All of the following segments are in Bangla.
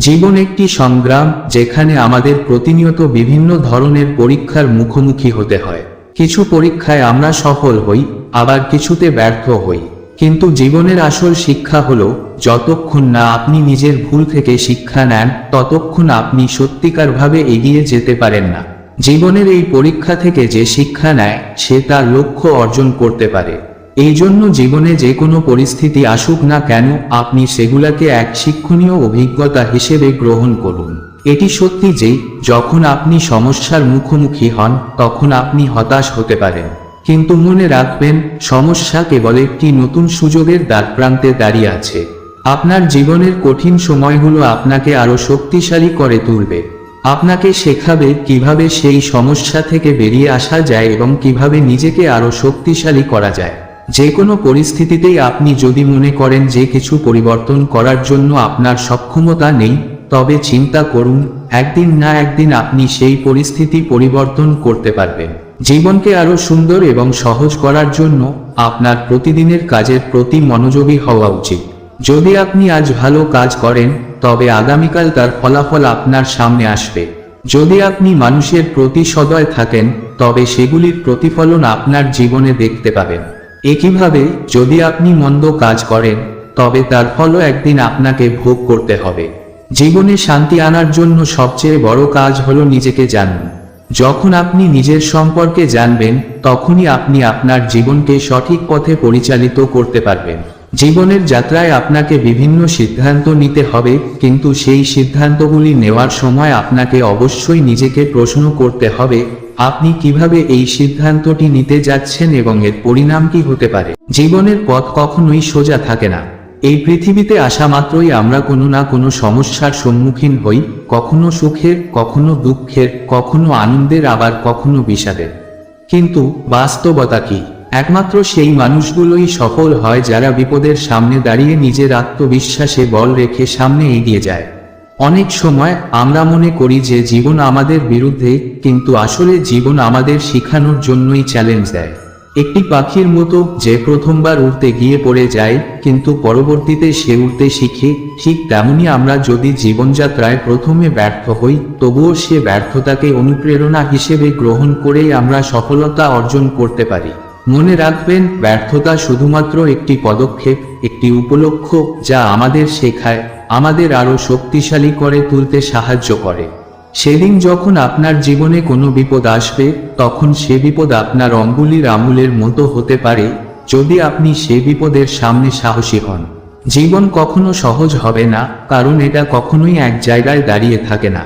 জীবন একটি সংগ্রাম যেখানে আমাদের প্রতিনিয়ত বিভিন্ন ধরনের পরীক্ষার মুখোমুখি হতে হয়। কিছু পরীক্ষায় আমরা সফল হই, আবার কিছুতে ব্যর্থ হই। কিন্তু জীবনের আসল শিক্ষা হলো, যতক্ষণ না আপনি নিজের ভুল থেকে শিক্ষা নেন, ততক্ষণ আপনি সত্যিকারভাবে এগিয়ে যেতে পারেন না। জীবনের এই পরীক্ষা থেকে যে শিক্ষা নেয়, সে তার লক্ষ্য অর্জন করতে পারে। এই জন্য জীবনে যে কোনো পরিস্থিতি আসুক না কেন, আপনি সেগুলাকে এক শিক্ষণীয় অভিজ্ঞতা হিসেবে গ্রহণ করুন। এটি সত্যি যে, যখন আপনি সমস্যার মুখোমুখি হন, তখন আপনি হতাশ হতে পারেন। কিন্তু মনে রাখবেন, সমস্যা কেবল একটি নতুন সুযোগের দ্বারপ্রান্তে দাঁড়িয়ে আছে। আপনার জীবনের কঠিন সময়গুলো আপনাকে আরও শক্তিশালী করে তুলবে। আপনাকে শেখাবে কীভাবে সেই সমস্যা থেকে বেরিয়ে আসা যায় এবং কীভাবে নিজেকে আরও শক্তিশালী করা যায়। যে কোনো পরিস্থিতিতেই আপনি যদি মনে করেন যে কিছু পরিবর্তন করার জন্য আপনার সক্ষমতা নেই, তবে চিন্তা করুন, একদিন না একদিন আপনি সেই পরিস্থিতি পরিবর্তন করতে পারবেন। জীবনকে আরও সুন্দর এবং সহজ করার জন্য আপনার প্রতিদিনের কাজের প্রতি মনোযোগী হওয়া উচিত। যদি আপনি আজ ভালো কাজ করেন, তবে আগামীকাল তার ফলাফল আপনার সামনে আসবে। যদি আপনি মানুষের প্রতি সদয় থাকেন, তবে সেগুলির প্রতিফলন আপনার জীবনে দেখতে পাবেন। একইভাবে যদি আপনি মন্দ কাজ করেন, তবে তার ফলও একদিন আপনাকে ভোগ করতে হবে। জীবনে শান্তি আনার জন্য সবচেয়ে বড় কাজ হলো নিজেকে জানুন। যখন আপনি নিজের সম্পর্কে জানবেন, তখনই আপনি আপনার জীবনকে সঠিক পথে পরিচালিত করতে পারবেন। জীবনের যাত্রায় আপনাকে বিভিন্ন সিদ্ধান্ত নিতে হবে, কিন্তু সেই সিদ্ধান্তগুলি নেওয়ার সময় আপনাকে অবশ্যই নিজেকে প্রশ্ন করতে হবে আপনি কীভাবে এই সিদ্ধান্তটি নিতে যাচ্ছেন এবং এর পরিণাম কি হতে পারে? জীবনের পথ কখনোই সোজা থাকে না। এই পৃথিবীতে আসা মাত্রই আমরা কোনো না কোনো সমস্যার সম্মুখীন হই, কখনো সুখের, কখনো দুঃখের, কখনো আনন্দের, আবার কখনো বিষাদের। কিন্তু বাস্তবতা কি? একমাত্র সেই মানুষগুলোই সফল হয় যারা বিপদের সামনে দাঁড়িয়ে নিজের আত্মবিশ্বাসে বল রেখে সামনে এগিয়ে যায়। অনেক সময় আমরা মনে করি যে জীবন আমাদের বিরুদ্ধে, কিন্তু আসলে জীবন আমাদের শিখানোর জন্যই চ্যালেঞ্জ দেয়। একটি পাখির মতো যে প্রথমবার উড়তে গিয়ে পড়ে যায়, কিন্তু পরবর্তীতে সে উড়তে শিখে, ঠিক তেমনি আমরা যদি জীবনযাত্রায় প্রথমে ব্যর্থ হই, তবুও সে ব্যর্থতাকে অনুপ্রেরণা হিসেবে গ্রহণ করেই আমরা সফলতা অর্জন করতে পারি। মনে রাখবেন, ব্যর্থতা শুধুমাত্র একটি পদক্ষেপ, একটি উপলক্ষ যা আমাদের শেখায়। আমাদের আরও শক্তিশালী করে তুলতে সাহায্য করে। সেদিন যখন আপনার জীবনে কোনো বিপদ আসবে, তখন সে বিপদ আপনার অঙ্গুলির আঙুলের মতো হতে পারে যদি আপনি সে বিপদের সামনে সাহসী হন। জীবন কখনো সহজ হবে না, কারণ এটা কখনোই এক জায়গায় দাঁড়িয়ে থাকে না।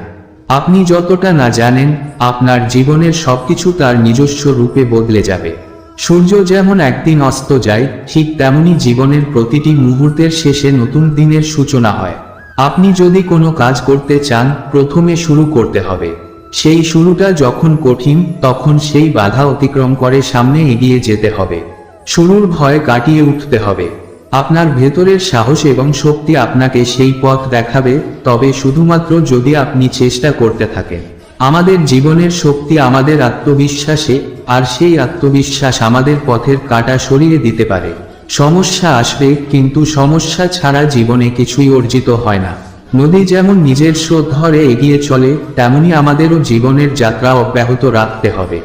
আপনি যতটা না জানেন, আপনার জীবনের সবকিছু তার নিজস্ব রূপে বদলে যাবে। সূর্য যেমন একদিন অস্ত যায়, ঠিক তেমনি জীবনের প্রতিটি মুহূর্তের শেষে নতুন দিনের সূচনা হয়। আপনি যদি কোনো কাজ করতে চান, প্রথমে শুরু করতে হবে। সেই শুরুটা যখন কঠিন, তখন সেই বাধা অতিক্রম করে সামনে এগিয়ে যেতে হবে। শুরুর ভয় কাটিয়ে উঠতে হবে। আপনার ভেতরের সাহস এবং শক্তি আপনাকে সেই পথ দেখাবে, তবে শুধুমাত্র যদি আপনি চেষ্টা করতে থাকেন। আমাদের জীবনের শক্তি আমাদের আত্মবিশ্বাসে, আর সেই আত্মবিশ্বাস আমাদের পথের কাটা সরিয়ে দিতে পারে। সমস্যা আসবে, কিন্তু সমস্যা ছাড়া জীবনে কিছুই অর্জিত হয় না। নদী যেমন নিজের স্রোত ধরে এগিয়ে চলে, তেমনি আমাদেরও জীবনের যাত্রা অব্যাহত রাখতে হবে।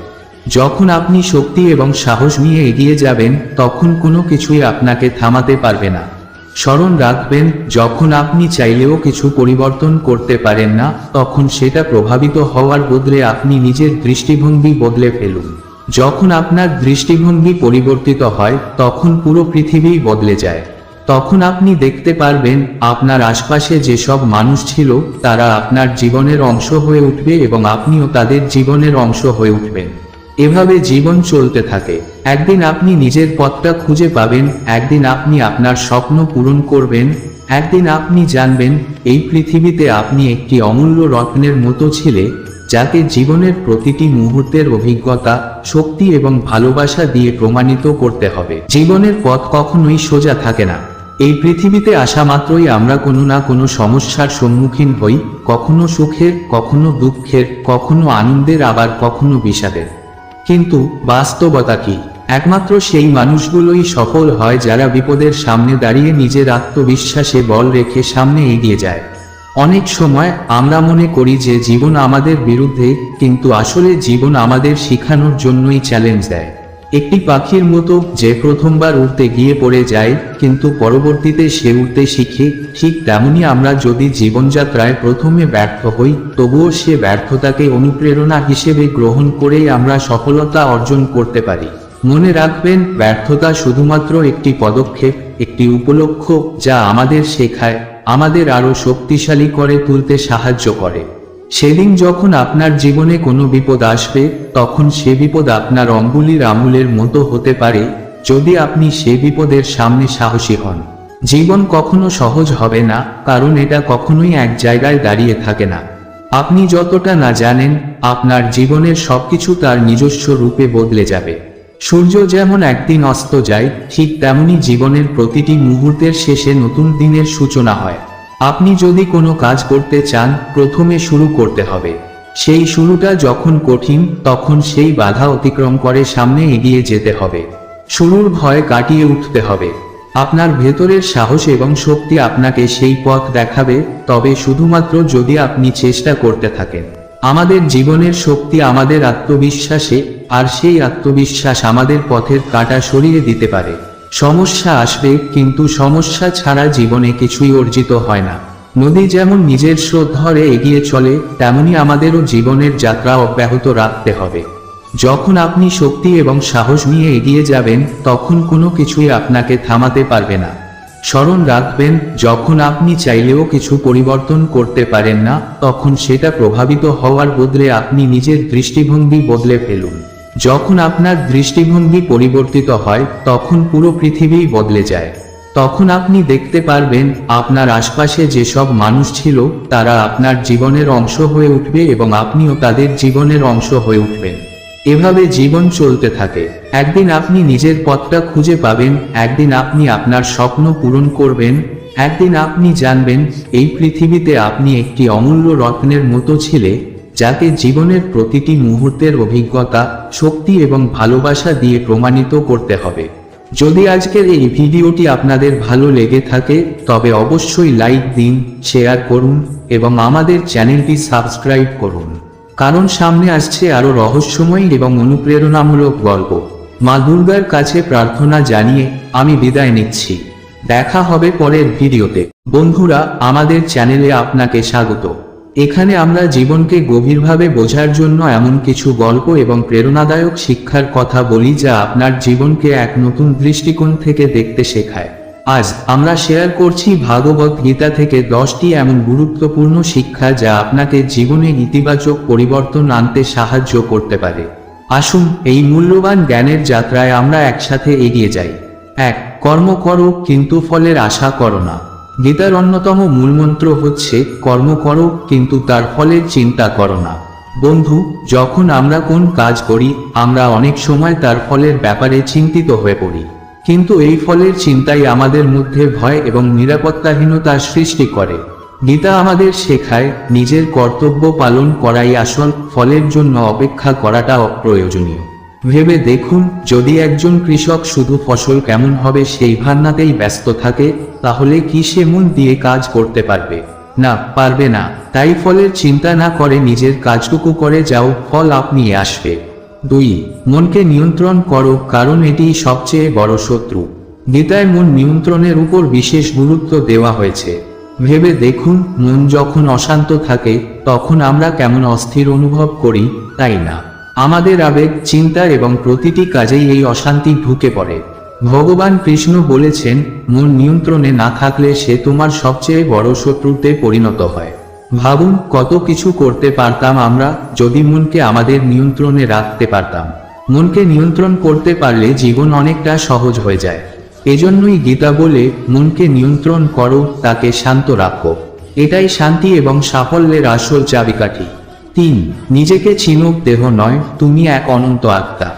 যখন আপনি শক্তি এবং সাহস নিয়ে এগিয়ে যাবেন, তখন কোনো কিছুই আপনাকে থামাতে পারবে না। স্মরণ রাখবেন, যখন আপনি চাইলেও কিছু পরিবর্তন করতে পারেন না, তখন সেটা প্রভাবিত হওয়ার বদলে আপনি নিজের দৃষ্টিভঙ্গি বদলে ফেলুন। যখন আপনার দৃষ্টিভঙ্গি পরিবর্তিত হয়, তখন পুরো পৃথিবী বদলে যায়। তখন আপনি দেখতে পারবেন, আপনার আশপাশে যেসব মানুষ ছিল, তারা আপনার জীবনের অংশ হয়ে উঠবে এবং আপনিও তাদের জীবনের অংশ হয়ে উঠবেন। এভাবে জীবন চলতে থাকে। একদিন আপনি নিজের পথটা খুঁজে পাবেন, একদিন আপনি আপনার স্বপ্ন পূরণ করবেন, একদিন আপনি জানবেন, এই পৃথিবীতে আপনি একটি অমূল্য রত্নের মতো ছিলে যাকে জীবনের প্রতিটি মুহূর্তের অভিজ্ঞতা, শক্তি এবং ভালোবাসা দিয়ে প্রমাণিত করতে হবে। জীবনের পথ কখনোই সোজা থাকে না। এই পৃথিবীতে আসা মাত্রই আমরা কোনো না কোনো সমস্যার সম্মুখীন হই, কখনো সুখের, কখনো দুঃখের, কখনো আনন্দের, আবার কখনো বিষাদের। কিন্তু বাস্তবতা কি? একমাত্র সেই মানুষগুলোই সফল হয় যারা বিপদের সামনে দাঁড়িয়ে নিজের আত্মবিশ্বাসে বল রেখে সামনে এগিয়ে যায়। অনেক সময় আমরা মনে করি যে জীবন আমাদের বিরুদ্ধে, কিন্তু আসলে জীবন আমাদের শিখানোর জন্যই চ্যালেঞ্জ দেয়। একটি পাখির মতো যে প্রথমবার উঠতে গিয়ে পড়ে যায়, কিন্তু পরবর্তীতে সে উঠতে শিখে, ঠিক তেমনি আমরা যদি জীবনযাত্রায় প্রথমে ব্যর্থ হই, তবুও সে ব্যর্থতাকে অনুপ্রেরণা হিসেবে গ্রহণ করেই আমরা সফলতা অর্জন করতে পারি। মনে রাখবেন, ব্যর্থতা শুধুমাত্র একটি পদক্ষেপ, একটি উপলক্ষ যা আমাদের শেখায়, আমাদের আরও শক্তিশালী করে তুলতে সাহায্য করে। সেদিন যখন আপনার জীবনে কোনো বিপদ আসবে, তখন সে বিপদ আপনার অঙ্গুলির আঙুলের মতো হতে পারে, যদি আপনি সে বিপদের সামনে সাহসী হন। জীবন কখনো সহজ হবে না, কারণ এটা কখনোই এক জায়গায় দাঁড়িয়ে থাকে না। আপনি যতটা না জানেন, আপনার জীবনের সবকিছু তার নিজস্ব রূপে বদলে যাবে। সূর্য যেমন একদিন অস্ত যায়, ঠিক তেমনি জীবনের প্রতিটি মুহূর্তের শেষে নতুন দিনের সূচনা হয়। আপনি যদি কোনো কাজ করতে চান, প্রথমে শুরু করতে হবে। সেই শুরুটা যখন কঠিন, তখন সেই বাধা অতিক্রম করে সামনে এগিয়ে যেতে হবে। শুরুর ভয় কাটিয়ে উঠতে হবে। আপনার ভেতরের সাহস এবং শক্তি আপনাকে সেই পথ দেখাবে, তবে শুধুমাত্র যদি আপনি চেষ্টা করতে থাকেন। আমাদের জীবনের শক্তি আমাদের আত্মবিশ্বাসে, আর সেই আত্মবিশ্বাস আমাদের পথের কাটা সরিয়ে দিতে পারে। সমস্যা আসবে, কিন্তু সমস্যা ছাড়া জীবনে কিছুই অর্জিত হয় না। নদী যেমন নিজের স্রোত ধরে এগিয়ে চলে, তেমনি আমাদেরও জীবনের যাত্রা অব্যাহত রাখতে হবে। যখন আপনি শক্তি এবং সাহস নিয়ে এগিয়ে যাবেন, তখন কোনো কিছুই আপনাকে থামাতে পারবে না। স্মরণ রাখবেন, যখন আপনি চাইলেও কিছু পরিবর্তন করতে পারেন না, তখন সেটা প্রভাবিত হওয়ার বদলে আপনি নিজের দৃষ্টিভঙ্গি বদলে ফেলুন। যখন আপনার দৃষ্টিভঙ্গি পরিবর্তিত হয়, তখন পুরো পৃথিবী বদলে যায়। তখন আপনি দেখতে পারবেন, আপনার আশপাশে যেসব মানুষ ছিল, তারা আপনার জীবনের অংশ হয়ে উঠবে এবং আপনিও তাদের জীবনের অংশ হয়ে উঠবেন। এভাবে জীবন চলতে থাকে। একদিন আপনি নিজের পথটা খুঁজে পাবেন, একদিন আপনি আপনার স্বপ্ন পূরণ করবেন, একদিন আপনি জানবেন, এই পৃথিবীতে আপনি একটি অমূল্য রত্নের মতো ছিলে যাকে জীবনের প্রতিটি মুহূর্তের অভিজ্ঞতা, শক্তি এবং ভালোবাসা দিয়ে প্রমাণিত করতে হবে। যদি আজকের এই ভিডিওটি আপনাদের ভালো লেগে থাকে, তবে অবশ্যই লাইক দিন, শেয়ার করুন এবং আমাদের চ্যানেলটি সাবস্ক্রাইব করুন। কারণ সামনে আসছে আরও রহস্যময় এবং অনুপ্রেরণামূলক গল্প। মা দুর্গার কাছে প্রার্থনা জানিয়ে আমি বিদায় নিচ্ছি। দেখা হবে পরের ভিডিওতে। বন্ধুরা, আমাদের চ্যানেলে আপনাকে স্বাগত। এখানে আমরা জীবনকে গভীরভাবে বোঝার জন্য এমন কিছু গল্প এবং প্রেরণাদায়ক শিক্ষার কথা বলি যা আপনার জীবনকে এক নতুন দৃষ্টিকোণ থেকে দেখতে শেখায়। আজ আমরা শেয়ার করছি ভাগবত গীতা থেকে দশটি এমন গুরুত্বপূর্ণ শিক্ষা যা আপনাকে জীবনে ইতিবাচক পরিবর্তন আনতে সাহায্য করতে পারে। আসুন এই মূল্যবান জ্ঞানের যাত্রায় আমরা একসাথে এগিয়ে যাই। এক, কর্ম করো, কিন্তু ফলের আশা করো না। গীতার অন্যতম মূলমন্ত্র হচ্ছে, কর্ম করো, কিন্তু তার ফলের চিন্তা করো না। বন্ধু, যখন আমরা কোন কাজ করি, আমরা অনেক সময় তার ফলের ব্যাপারে চিন্তিত হয়ে পড়ি। কিন্তু এই ফলের চিন্তাই আমাদের মধ্যে ভয় এবং নিরাপত্তাহীনতার সৃষ্টি করে। গীতা আমাদের শেখায়, নিজের কর্তব্য পালন করাই আসল, ফলের জন্য অপেক্ষা করাটা অপ্রয়োজনীয় ভেবে দেখুন, যদি একজন কৃষক শুধু ফসল কেমন হবে সেই ভান্নাতেই ব্যস্ত থাকে, তাহলে কি সে মন দিয়ে কাজ করতে পারবে? না পারবে না। তাই ফলের চিন্তা না করে নিজের কাজটুকু করে যাও, ফল আপনি আসবে। দুই, মনকে নিয়ন্ত্রণ করো, কারণ এটি সবচেয়ে বড় শত্রু। গীতায় মন নিয়ন্ত্রণের উপর বিশেষ গুরুত্ব দেওয়া হয়েছে। ভেবে দেখুন, মন যখন অশান্ত থাকে, তখন আমরা কেমন অস্থির অনুভব করি, তাই না? আমাদের আবেগ, চিন্তা এবং প্রতিটি কাজেই এই অশান্তি ঢুকে পড়ে। ভগবান কৃষ্ণ বলেছেন, মন নিয়ন্ত্রণে না থাকলে সে তোমার সবচেয়ে বড় শত্রুতে পরিণত হয়। ভাবুন, কত কিছু করতে পারতাম আমরা যদি মনকে আমাদের নিয়ন্ত্রণে রাখতে পারতাম। মনকে নিয়ন্ত্রণ করতে পারলে জীবন অনেকটা সহজ হয়ে যায়। এজন্যই গীতা বলে, মনকে নিয়ন্ত্রণ করো, তাকে শান্ত রাখো। এটাই শান্তি এবং সাফল্যের আসল চাবিকাঠি। তিন, নিজেকে চিনুক দেহ নয়, তুমি এক অনন্ত আত্মা।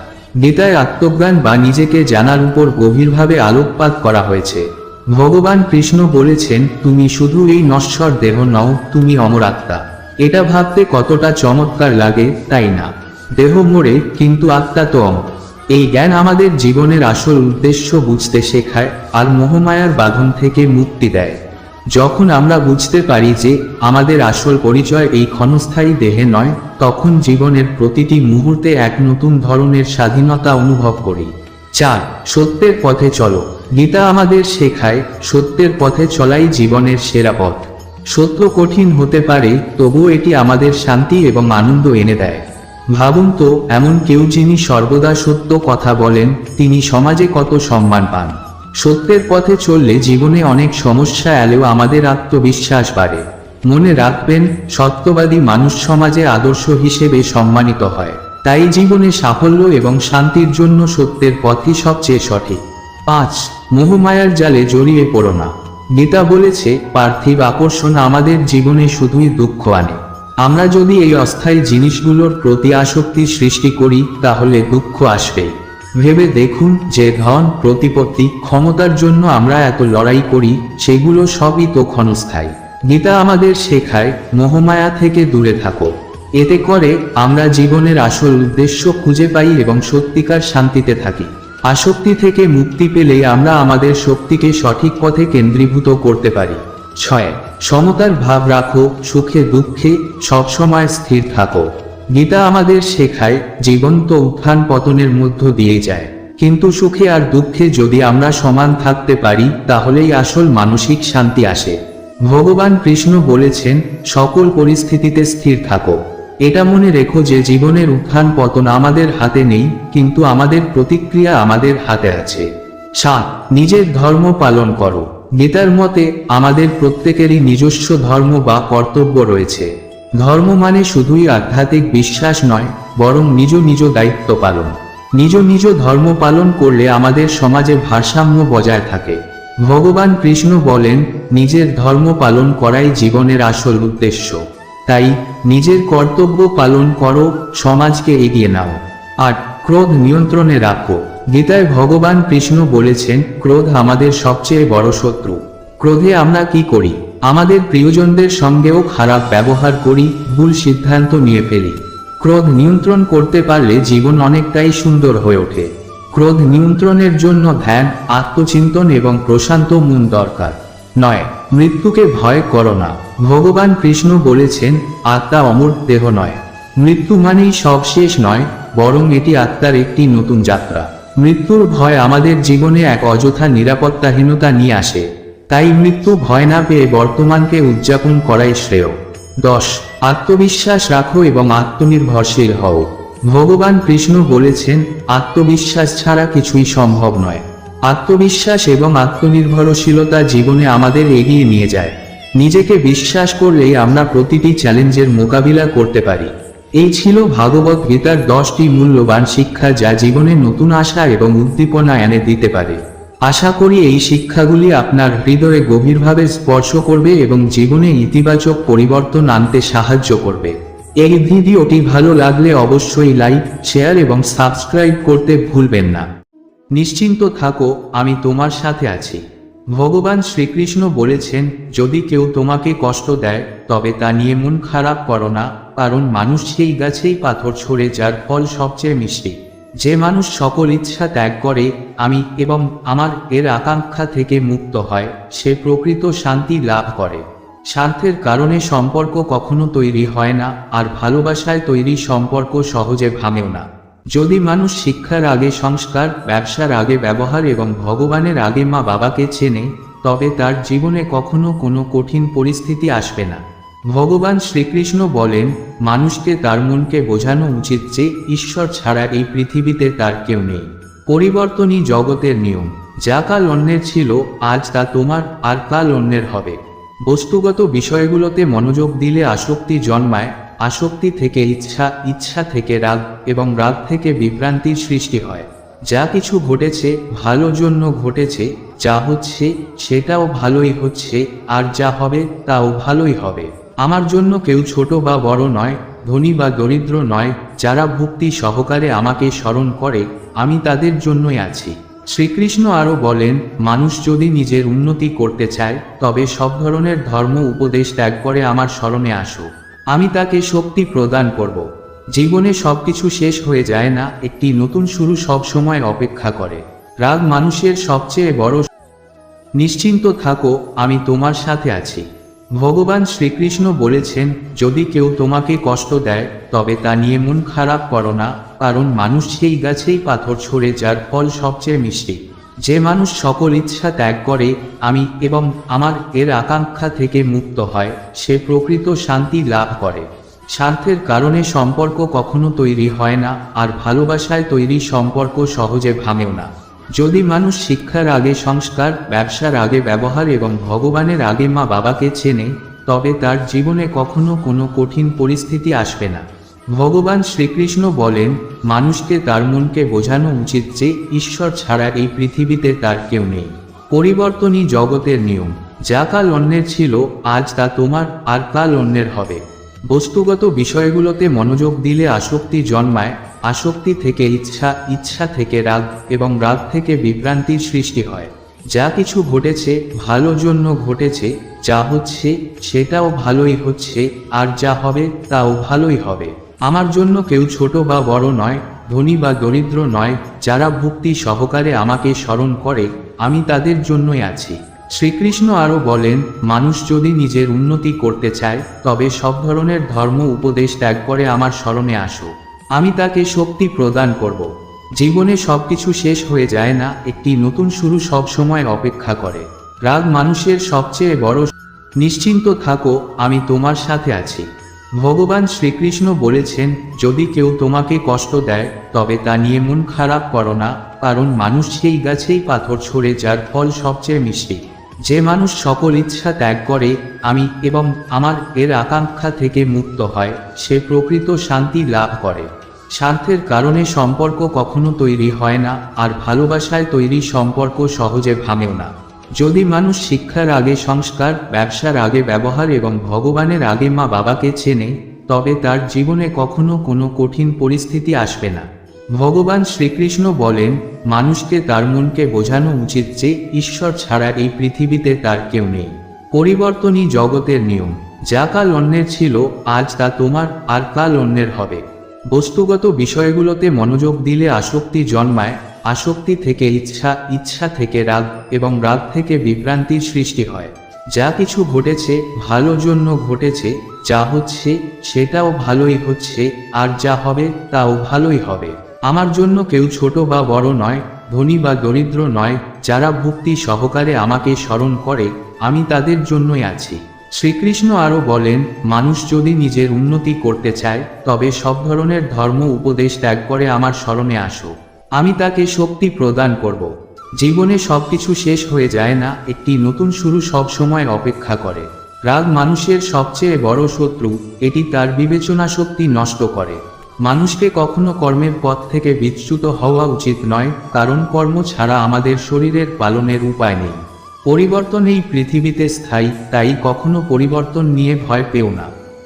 গীতায় আত্মজ্ঞান বা নিজেকে জানার উপর গভীরভাবে আলোকপাত করা হয়েছে। ভগবান কৃষ্ণ বলেছেন, তুমি শুধু এই নশ্বর দেহ নও, তুমি অমর আত্মা। এটা ভাবতে কতটা চমৎকার লাগে, তাই না? দেহ মরে, কিন্তু আত্মা তো অমর। এই জ্ঞান আমাদের জীবনের আসল উদ্দেশ্য বুঝতে শেখায়, আর মোহমায়ার বাঁধন থেকে মুক্তি দেয়। যখন আমরা বুঝতে পারি যে আমাদের আসল পরিচয় এই ক্ষণস্থায়ী দেহে নয়, তখন জীবনের প্রতিটি মুহূর্তে এক নতুন ধরনের স্বাধীনতা অনুভব করি। চার, সত্যের পথে চলো। গীতা আমাদের শেখায়, সত্যের পথে চলাই জীবনের সেরা পথ। সত্য কঠিন হতে পারে, তবুও এটি আমাদের শান্তি এবং আনন্দ এনে দেয়। ভাবুন তো, এমন কেউ যিনি সর্বদা সত্য কথা বলেন, তিনি সমাজে কত সম্মান পান। সত্যের পথে চললে জীবনে অনেক সমস্যা এলেও আমাদের আত্মবিশ্বাস বাড়ে। মনে রাখবেন, সত্যবাদী মানুষ সমাজে আদর্শ হিসেবে সম্মানিত হয়। তাই জীবনে সাফল্য এবং শান্তির জন্য সত্যের পথই সবচেয়ে সঠিক। পাঁচ, মোহমায়ার জালে জড়িয়ে পড়ো না। গীতা বলেছে, পার্থিব আকর্ষণ আমাদের জীবনে শুধুই দুঃখ আনে। আমরা যদি এই অস্থায়ী জিনিসগুলোর প্রতি আসক্তি সৃষ্টি করি, তাহলে দুঃখ আসবেই। ভেবে দেখুন যে ধন প্রতিপত্তি ক্ষমতার জন্য আমরা এত লড়াই করি, সেগুলো সবই তো ক্ষণস্থায়ী। গীতা আমাদের শেখায়, মোহমায়া থেকে দূরে থাকো। এতে করে আমরা জীবনের আসল উদ্দেশ্য খুঁজে পাই এবং সত্যিকার শান্তিতে থাকি। আসক্তি থেকে মুক্তি পেলে আমরা আমাদের শক্তিকে সঠিক পথে কেন্দ্রীভূত করতে পারি। ছয়, সমতার ভাব রাখো, সুখে দুঃখে সবসময় স্থির থাকো। গীতা আমাদের শেখায় জীবন তো উত্থান পতনের মধ্য দিয়ে যায়। কিন্তু সুখে আর দুঃখে যদি আমরা সমান থাকতে পারি, তাহলেই আসল মানসিক শান্তি আসে। ভগবান কৃষ্ণ বলেছেন, সকল পরিস্থিতিতে স্থির থাকো। এটা মনে রেখো যে জীবনের উত্থান পতন আমাদের হাতে নেই, কিন্তু আমাদের প্রতিক্রিয়া আমাদের হাতে আছে। সাত, নিজের ধর্ম পালন করো। গীতার মতে, আমাদের প্রত্যেকেরই নিজস্ব ধর্ম বা কর্তব্য রয়েছে। ধর্ম মানে শুধুই আধ্যাত্মিক বিশ্বাস নয়, বরং নিজ নিজ দায়িত্ব পালন। নিজ নিজ ধর্ম পালন করলে আমাদের সমাজে ভারসাম্য বজায় থাকে। ভগবান কৃষ্ণ বলেন, নিজের ধর্ম পালন করাই জীবনের আসল উদ্দেশ্য। তাই, নিজের কর্তব্য পালন করো, সমাজকে এগিয়ে নাও। আর ক্রোধ নিয়ন্ত্রণে রাখো। গীতায় ভগবান কৃষ্ণ বলেছেন, ক্রোধ আমাদের সবচেয়ে বড় শত্রু। ক্রোধে আমরা কি করি? আমাদের প্রিয়জনদের সঙ্গেও খারাপ ব্যবহার করি, ভুল সিদ্ধান্ত নিয়ে ফেলি। ক্রোধ নিয়ন্ত্রণ করতে পারলে জীবন অনেকটাই সুন্দর হয়ে ওঠে। ক্রোধ নিয়ন্ত্রণের জন্য ধ্যান, আত্মচিন্তন এবং প্রশান্ত মন দরকার। নয়, মৃত্যুকে ভয় করো না। ভগবান কৃষ্ণ বলেছেন, আত্মা অমর দেহ নয়। মৃত্যু মানেই সব শেষ নয়, বরং এটি আত্মার একটি নতুন যাত্রা। মৃত্যুর ভয় আমাদের জীবনে এক অযথা নিরাপত্তাহীনতা নিয়ে আসে। তাই মৃত্যু ভয় না পেয়ে বর্তমানকে উদযাপন করাই শ্রেয়। দশ, আত্মবিশ্বাস রাখো এবং আত্মনির্ভরশীল হও। ভগবান কৃষ্ণ বলেছেন, আত্মবিশ্বাস ছাড়া কিছুই সম্ভব নয়। আত্মবিশ্বাস এবং আত্মনির্ভরশীলতা জীবনে আমাদের এগিয়ে নিয়ে যায়। নিজেকে বিশ্বাস করলেই আমরা প্রতিটি চ্যালেঞ্জের মোকাবিলা করতে পারি। এই ছিল ভাগবত গীতার দশটি মূল্যবান শিক্ষা যা জীবনে নতুন আশা এবং উদ্দীপনা এনে দিতে পারে। আশা করি এই শিক্ষাগুলি আপনার হৃদয়ে গভীরভাবে স্পর্শ করবে এবং জীবনে ইতিবাচক পরিবর্তন আনতে সাহায্য করবে। এই ভিডিওটি ভালো লাগলে অবশ্যই লাইক, শেয়ার এবং সাবস্ক্রাইব করতে ভুলবেন না। নিশ্চিন্ত থাকো, আমি তোমার সাথে আছি। ভগবান শ্রীকৃষ্ণ বলেছেন, যদি কেউ তোমাকে কষ্ট দেয়, তবে তা নিয়ে মন খারাপ করো না, কারণ মানুষ সেই গাছেই পাথর ছড়ে, যার ফল সবচেয়ে মিষ্টি। যে মানুষ সকল ইচ্ছা ত্যাগ করে, আমি এবং আমার এর আকাঙ্ক্ষা থেকে মুক্ত হয়, সে প্রকৃত শান্তি লাভ করে। স্বার্থের কারণে সম্পর্ক কখনো তৈরি হয় না, আর ভালোবাসায় তৈরি সম্পর্ক সহজে ভাঙেও না। যদি মানুষ শিক্ষার আগে সংস্কার, ব্যবসার আগে ব্যবহার এবং ভগবানের আগে মা বাবাকে চেনে, তবে তার জীবনে কখনো কোনো কঠিন পরিস্থিতি আসবে না। ভগবান শ্রীকৃষ্ণ বলেন, মানুষকে তার মনকে বোঝানো উচিত যে ঈশ্বর ছাড়া এই পৃথিবীতে তার কেউ নেই। পরিবর্তনই জগতের নিয়ম। যা কাল অন্যের ছিল, আজ তা তোমার, আর কাল অন্যের হবে। বস্তুগত বিষয়গুলোতে মনোযোগ দিলে আসক্তি জন্মায়, আসক্তি থেকে ইচ্ছা ইচ্ছা থেকে রাগ, এবং রাগ থেকে বিভ্রান্তির সৃষ্টি হয়। যা কিছু ঘটেছে ভালো জন্য ঘটেছে, যা হচ্ছে, সেটাও ভালোই হচ্ছে, আর যা হবে, তাও ভালোই হবে। আমার জন্য কেউ ছোট বা বড় নয়, ধনী বা দরিদ্র নয়, যারা ভক্তি সহকারে আমাকে স্মরণ করে, আমি তাদের জন্যই আছি। শ্রীকৃষ্ণ আরও বলেন, মানুষ যদি নিজের উন্নতি করতে চায়, তবে সব ধরনের ধর্ম উপদেশ ত্যাগ করে আমার স্মরণে আসো আমি তাকে শক্তি প্রদান করব। জীবনে সবকিছু শেষ হয়ে যায় না, একটি নতুন শুরু সব সময় অপেক্ষা করে। রাগ মানুষের সবচেয়ে বড় নিশ্চিন্ত থাকো, আমি তোমার সাথে আছি। ভগবান শ্রীকৃষ্ণ বলেছেন, যদি কেউ তোমাকে কষ্ট দেয়, তবে তা নিয়ে মন খারাপ করো না, কারণ মানুষ সেই গাছেই পাথর ছড়ে, যার ফল সবচেয়ে মিষ্টি। যে মানুষ সকল ইচ্ছা ত্যাগ করে, আমি এবং আমার এর আকাঙ্ক্ষা থেকে মুক্ত হয়, সে প্রকৃত শান্তি লাভ করে। স্বার্থের কারণে সম্পর্ক কখনো তৈরি হয় না, আর ভালোবাসায় তৈরি সম্পর্ক সহজে ভাঙেও না। যদি মানুষ শিক্ষার আগে, সংস্কার, ব্যবসার আগে, ব্যবহার এবং ভগবানের আগে মা বাবাকে চেনে, তবে তার জীবনে কখনো কোনো কঠিন পরিস্থিতি আসবে না। ভগবান শ্রীকৃষ্ণ বলেন, মানুষকে তার মনকে বোঝানো উচিত যে ঈশ্বর ছাড়া এই পৃথিবীতে তার কেউ নেই। পরিবর্তনই জগতের নিয়ম। যা কাল অন্যের ছিল, আজ তা তোমার, আর কাল অন্যের হবে। বস্তুগত বিষয়গুলোতে মনোযোগ দিলে আসক্তি জন্মায় আসক্তি থেকে ইচ্ছা ইচ্ছা থেকে রাগ এবং রাগ থেকে বিভ্রান্তির সৃষ্টি হয়। যা কিছু ঘটেছে ভালো জন্য ঘটেছে, যা হচ্ছে সেটাও ভালোই হচ্ছে, আর যা হবে তাও ভালোই হবে। আমার জন্য কেউ ছোট বা বড় নয়, ধনী বা দরিদ্র নয়, যারা ভক্তি সহকারে আমাকে স্মরণ করে, আমি তাদের জন্যই আছি। শ্রীকৃষ্ণ আরও বলেন, মানুষ যদি নিজের উন্নতি করতে চায়, তবে সব ধরনের ধর্ম উপদেশ ত্যাগ করে আমার স্মরণে আসো আমি তাকে শক্তি প্রদান করব। জীবনে সবকিছু শেষ হয়ে যায় না, একটি নতুন শুরু সব সময় অপেক্ষা করে। রাগ মানুষের সবচেয়ে বড় নিশ্চিন্ত থাকো, আমি তোমার সাথে আছি। ভগবান শ্রীকৃষ্ণ বলেছেন, যদি কেউ তোমাকে কষ্ট দেয়, তবে তা নিয়ে মন খারাপ করো না, কারণ মানুষ সেই গাছেই পাথর ছড়ে, যার ফল সবচেয়ে মিষ্টি। যে মানুষ সকল ইচ্ছা ত্যাগ করে, আমি এবং আমার এর আকাঙ্ক্ষা থেকে মুক্ত হয়, সে প্রকৃত শান্তি লাভ করে। স্বার্থের কারণে সম্পর্ক কখনো তৈরি হয় না, আর ভালোবাসায় তৈরি সম্পর্ক সহজে ভাঙেও না। যদি মানুষ শিক্ষার আগে সংস্কার, ব্যবসার আগে ব্যবহার এবং ভগবানের আগে মা বাবাকে চেনে, তবে তার জীবনে কখনো কোনো কঠিন পরিস্থিতি আসবে না। ভগবান শ্রীকৃষ্ণ বলেন, মানুষকে তার মনকে বোঝানো উচিত যে ঈশ্বর ছাড়া এই পৃথিবীতে তার কেউ নেই। পরিবর্তনই জগতের নিয়ম। যা কাল অন্যের ছিল, আজ তা তোমার, আর কাল অন্যের হবে। বস্তুগত বিষয়গুলোতে মনোযোগ দিলে আসক্তি জন্মায়, আসক্তি থেকে ইচ্ছা ইচ্ছা থেকে রাগ এবং রাগ থেকে বিভ্রান্তির সৃষ্টি হয়। যা কিছু ঘটেছে, ভালো জন্য ঘটেছে, যা হচ্ছে, সেটাও ভালোই হচ্ছে, আর যা হবে, তাও ভালোই হবে। আমার জন্য কেউ ছোট বা বড় নয়, ধনী বা দরিদ্র নয়, যারা ভক্তি সহকারে আমাকে স্মরণ করে, আমি তাদের জন্যই আছি। শ্রীকৃষ্ণ আরও বলেন, মানুষ যদি নিজের উন্নতি করতে চায়, তবে সব ধরনের ধর্ম উপদেশ ত্যাগ করে আমার স্মরণে আসো। আমি তাকে শক্তি প্রদান করব। জীবনে সবকিছু শেষ হয়ে যায় না, একটি নতুন শুরু সব সময় অপেক্ষা করে। রাগ মানুষের সবচেয়ে বড় শত্রু, এটি তার বিবেচনা শক্তি নষ্ট করে। মানুষকে কখনো কর্মের পথ থেকে বিচ্যুত হওয়া উচিত নয়, কারণ কর্ম ছাড়া আমাদের শরীরের পালনের উপায় নেই। পরিবর্তন এই পৃথিবীতে স্থায়ী, তাই কখনো পরিবর্তন নিয়ে ভয় পেও না।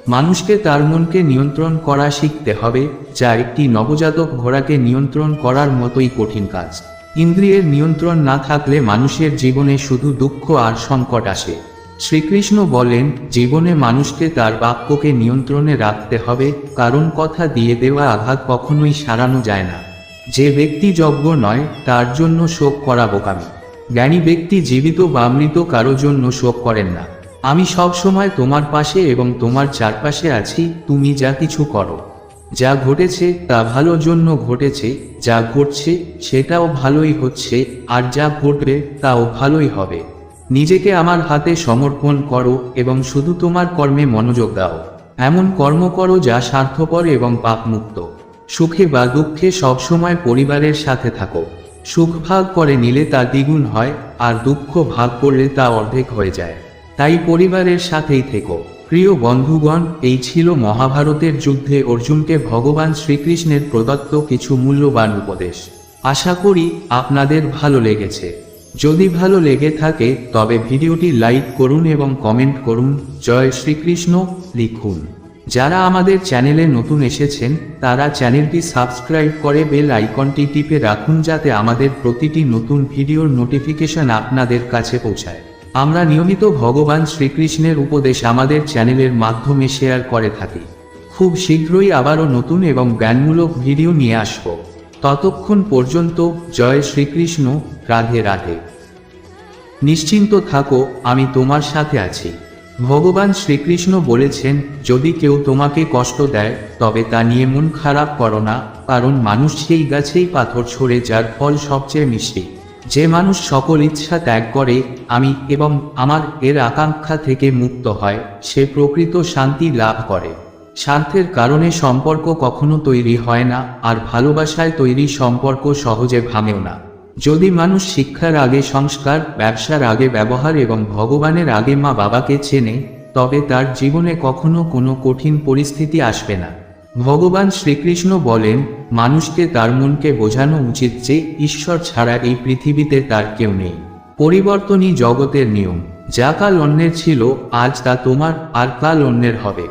মানুষকে তার মনকে নিয়ন্ত্রণ করা শিখতে হবে, যা একটি নবজাতক ঘোড়াকে নিয়ন্ত্রণ করার মতোই কঠিন কাজ। ইন্দ্রিয়ের নিয়ন্ত্রণ না থাকলে মানুষের জীবনে শুধু দুঃখ আর সংকট আসে। শ্রীকৃষ্ণ বলেন, জীবনে মানুষকে তার বাক্যকে নিয়ন্ত্রণে রাখতে হবে, কারণ কথা দিয়ে দেওয়া আঘাত কখনোই সারানো যায় না। যে ব্যক্তি যজ্ঞ নয়, তার জন্য শোক করা বোকামি। জ্ঞানী ব্যক্তি জীবিত বা মৃত কারও জন্য শোক করেন না। আমি সব সময় তোমার পাশে এবং তোমার চারপাশে আছি, তুমি যা কিছু করো। যা ঘটেছে, তা ভালোর জন্য ঘটেছে, যা ঘটছে, সেটাও ভালোই হচ্ছে, আর যা ঘটবে, তাও ভালোই হবে। নিজেকে আমার হাতে সমর্পণ করো এবং শুধু তোমার কর্মে মনোযোগ দাও। এমন কর্ম করো যা স্বার্থপর এবং পাপমুক্ত। সুখে বা দুঃখে সবসময় পরিবারের সাথে থাকো। সুখ ভাগ করে নিলে তা দ্বিগুণ হয়, আর দুঃখ ভাগ করলে তা অর্ধেক হয়ে যায়। তাই পরিবারের সাথেই থেকো। প্রিয় বন্ধুগণ, এই ছিল মহাভারতের যুদ্ধে অর্জুনকে ভগবান শ্রীকৃষ্ণের প্রদত্ত কিছু মূল্যবান উপদেশ। আশা করি আপনাদের ভালো লেগেছে। যদি ভালো লেগে থাকে, তবে ভিডিওটি লাইক করুন এবং কমেন্ট করুন। জয় শ্রীকৃষ্ণ, লিখুন। যারা আমাদের চ্যানেলে নতুন এসেছেন, তারা চ্যানেলটি সাবস্ক্রাইব করে বেল আইকনটি টিপে রাখুন যাতে আমাদের প্রতিটি নতুন ভিডিওর নোটিফিকেশন আপনাদের কাছে পৌঁছায়। আমরা নিয়মিত ভগবান শ্রীকৃষ্ণের উপদেশ আমাদের চ্যানেলের মাধ্যমে শেয়ার করে থাকি। খুব শীঘ্রই আবারও নতুন এবং জ্ঞানমূলক ভিডিও নিয়ে আসব। ততক্ষণ পর্যন্ত জয় শ্রীকৃষ্ণ, রাধে রাধে। নিশ্চিন্ত থাকো, আমি তোমার সাথে আছি। ভগবান শ্রীকৃষ্ণ বলেছেন, যদি কেউ তোমাকে কষ্ট দেয়, তবে তা নিয়ে মন খারাপ করো না, কারণ মানুষ সেই গাছেই পাথর ছড়ে, যার ফল সবচেয়ে মিষ্টি। যে মানুষ সকল ইচ্ছা ত্যাগ করে, আমি এবং আমার এর আকাঙ্ক্ষা থেকে মুক্ত হয়, সে প্রকৃত শান্তি লাভ করে। স্বার্থের কারণে সম্পর্ক কখনো তৈরি হয় না, আর ভালোবাসায় তৈরি সম্পর্ক সহজে ভাঙেও না। যদি মানুষ শিক্ষার আগে, সংস্কার, ব্যবসার আগে, ব্যবহার এবং ভগবানের আগে মা বাবাকে চেনে, তবে তার জীবনে কখনো কোনো কঠিন পরিস্থিতি আসবে না। ভগবান শ্রীকৃষ্ণ বলেন, মানুষকে তার মনকে বোঝানো উচিত যে ঈশ্বর ছাড়া এই পৃথিবীতে তার কেউ নেই। পরিবর্তনই জগতের নিয়ম। যা কাল অন্যের ছিল, আজ তা তোমার, আর কাল অন্যের হবে।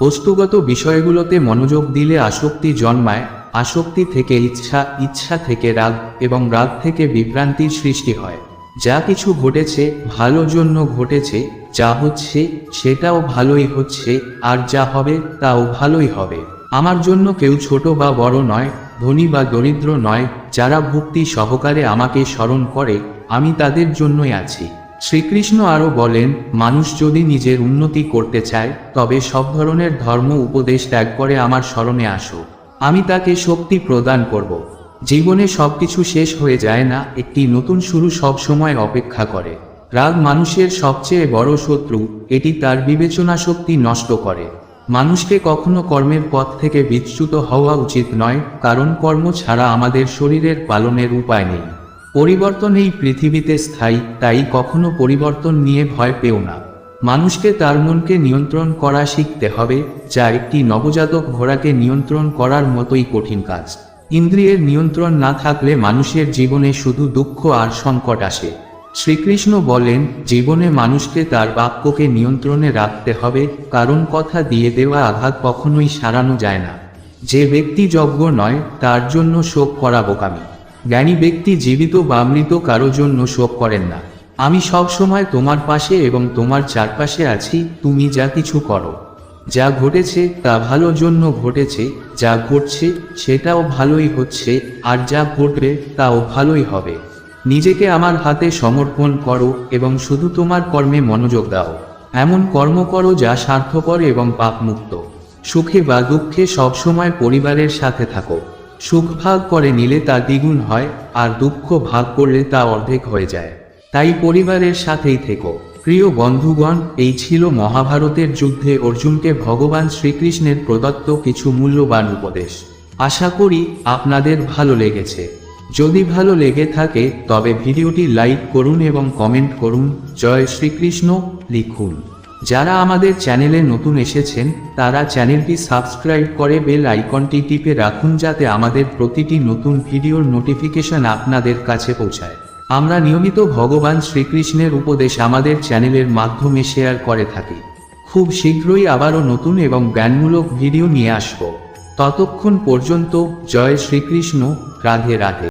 বস্তুগত বিষয়গুলোতে মনোযোগ দিলে আসক্তি জন্মায় আসক্তি থেকে ইচ্ছা ইচ্ছা থেকে রাগ এবং রাগ থেকে বিভ্রান্তির সৃষ্টি হয়। যা কিছু ঘটেছে, ভালো জন্য ঘটেছে, যা হচ্ছে, সেটাও ভালোই হচ্ছে, আর যা হবে, তাও ভালোই হবে। আমার জন্য কেউ ছোট বা বড় নয়, ধনী বা দরিদ্র নয়, যারা ভক্তি সহকারে আমাকে স্মরণ করে, আমি তাদের জন্যই আছি। শ্রীকৃষ্ণ আরও বলেন, মানুষ যদি নিজের উন্নতি করতে চায়, তবে সব ধরনের ধর্ম উপদেশ ত্যাগ করে আমার স্মরণে আসো আমি তাকে শক্তি প্রদান করব। জীবনে সবকিছু শেষ হয়ে যায় না, একটি নতুন শুরু সব সময় অপেক্ষা করে। রাগ মানুষের সবচেয়ে বড় শত্রু, এটি তার বিবেচনা শক্তি নষ্ট করে। মানুষকে কখনো কর্মের পথ থেকে বিচ্যুত হওয়া উচিত নয়, কারণ কর্ম ছাড়া আমাদের শরীরের পালনের উপায় নেই। পরিবর্তন এই পৃথিবীতে স্থায়ী, তাই কখনো পরিবর্তন নিয়ে ভয় পেও না। মানুষকে তার মনকে নিয়ন্ত্রণ করা শিখতে হবে, যা একটি নবজাতক ঘোড়াকে নিয়ন্ত্রণ করার মতোই কঠিন কাজ। ইন্দ্রিয়ের নিয়ন্ত্রণ না থাকলে মানুষের জীবনে শুধু দুঃখ আর সংকট আসে। শ্রীকৃষ্ণ বলেন, জীবনে মানুষকে তার বাক্যকে নিয়ন্ত্রণে রাখতে হবে, কারণ কথা দিয়ে দেওয়া আঘাত কখনোই সারানো যায় না। যে ব্যক্তি যজ্ঞ নয়, তার জন্য শোক করা বোকামি। জ্ঞানী ব্যক্তি জীবিত বা মৃত কারও জন্য শোক করেন না। আমি সব সময় তোমার পাশে এবং তোমার চারপাশে আছি, তুমি যা কিছু করো। যা ঘটেছে, তা ভালোর জন্য ঘটেছে, যা ঘটছে, সেটাও ভালোই হচ্ছে, আর যা ঘটবে, তাও ভালোই হবে। নিজেকে আমার হাতে সমর্পণ করো এবং শুধু তোমার কর্মে মনোযোগ দাও। এমন কর্ম করো যা স্বার্থপর এবং পাপমুক্ত। সুখে বা দুঃখে সবসময় পরিবারের সাথে থাকো। সুখ ভাগ করে নিলে তা দ্বিগুণ হয়, আর দুঃখ ভাগ করলে তা অর্ধেক হয়ে যায়। তাই পরিবারের সাথেই থেকো। প্রিয় বন্ধুগণ, এই ছিল মহাভারতের যুদ্ধে অর্জুনকে ভগবান শ্রীকৃষ্ণের প্রদত্ত কিছু মূল্যবান উপদেশ। আশা করি আপনাদের ভালো লেগেছে। যদি ভালো লেগে থাকে, তবে ভিডিওটি লাইক করুন এবং কমেন্ট করুন, জয় শ্রীকৃষ্ণ লিখুন। যারা আমাদের চ্যানেলে নতুন এসেছেন, তারা চ্যানেলটি সাবস্ক্রাইব করে বেল আইকনটি টিপে রাখুন যাতে আমাদের প্রতিটি নতুন ভিডিওর নোটিফিকেশন আপনাদের কাছে পৌঁছায়। আমরা নিয়মিত ভগবান শ্রীকৃষ্ণের উপদেশ আমাদের চ্যানেলের মাধ্যমে শেয়ার করে থাকি। খুব শীঘ্রই আবারও নতুন এবং জ্ঞানমূলক ভিডিও নিয়ে আসব। ততক্ষণ পর্যন্ত জয় শ্রীকৃষ্ণ, রাধে রাধে।